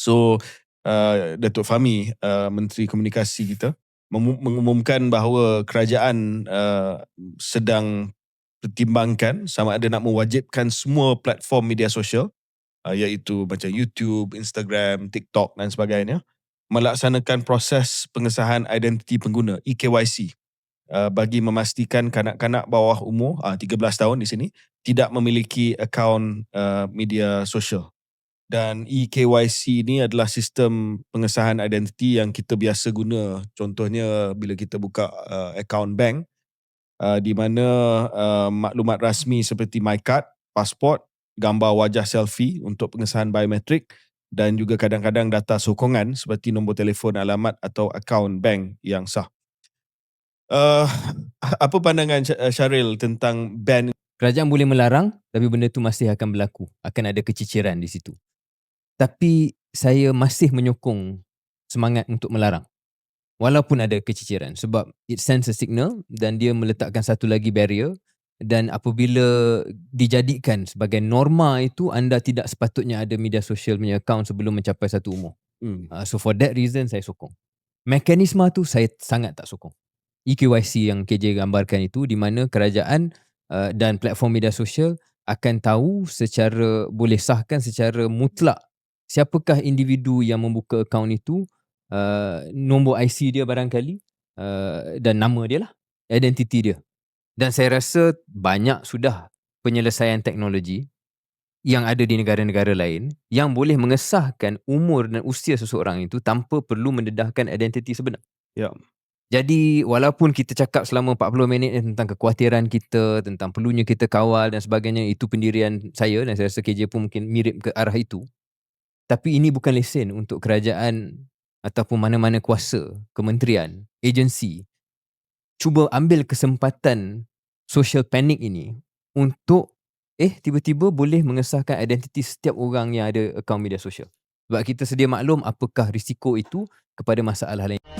So uh, Datuk Fahmi uh, Menteri Komunikasi kita mengumumkan bahawa kerajaan uh, sedang pertimbangkan sama ada nak mewajibkan semua platform media sosial uh, iaitu macam YouTube, Instagram, TikTok dan sebagainya melaksanakan proses pengesahan identiti pengguna EKYC uh, bagi memastikan kanak-kanak bawah umur uh, 13 tahun di sini tidak memiliki akaun uh, media sosial. Dan EKYC ini adalah sistem pengesahan identiti yang kita biasa guna. Contohnya bila kita buka uh, akaun bank uh, di mana uh, maklumat rasmi seperti MyCard, pasport, gambar wajah selfie untuk pengesahan biometrik dan juga kadang-kadang data sokongan seperti nombor telefon, alamat atau akaun bank yang sah. Uh, apa pandangan uh, Syaril tentang ban? Kerajaan boleh melarang tapi benda itu masih akan berlaku. Akan ada keciciran di situ. Tapi saya masih menyokong semangat untuk melarang. Walaupun ada keciciran. Sebab it sends a signal dan dia meletakkan satu lagi barrier dan apabila dijadikan sebagai norma itu anda tidak sepatutnya ada media sosial punya account sebelum mencapai satu umur. Hmm. Uh, so for that reason saya sokong. Mekanisme tu saya sangat tak sokong. EKYC yang KJ gambarkan itu di mana kerajaan uh, dan platform media sosial akan tahu secara boleh sahkan secara mutlak siapakah individu yang membuka account itu uh, nombor IC dia barangkali uh, dan nama dia lah identiti dia dan saya rasa banyak sudah penyelesaian teknologi yang ada di negara-negara lain yang boleh mengesahkan umur dan usia seseorang itu tanpa perlu mendedahkan identiti sebenar. Ya. Jadi walaupun kita cakap selama 40 minit tentang kekhawatiran kita, tentang perlunya kita kawal dan sebagainya, itu pendirian saya dan saya rasa KJ pun mungkin mirip ke arah itu. Tapi ini bukan lesen untuk kerajaan ataupun mana-mana kuasa, kementerian, agensi cuba ambil kesempatan social panic ini untuk eh tiba-tiba boleh mengesahkan identiti setiap orang yang ada akaun media sosial. Sebab kita sedia maklum apakah risiko itu kepada masalah lain.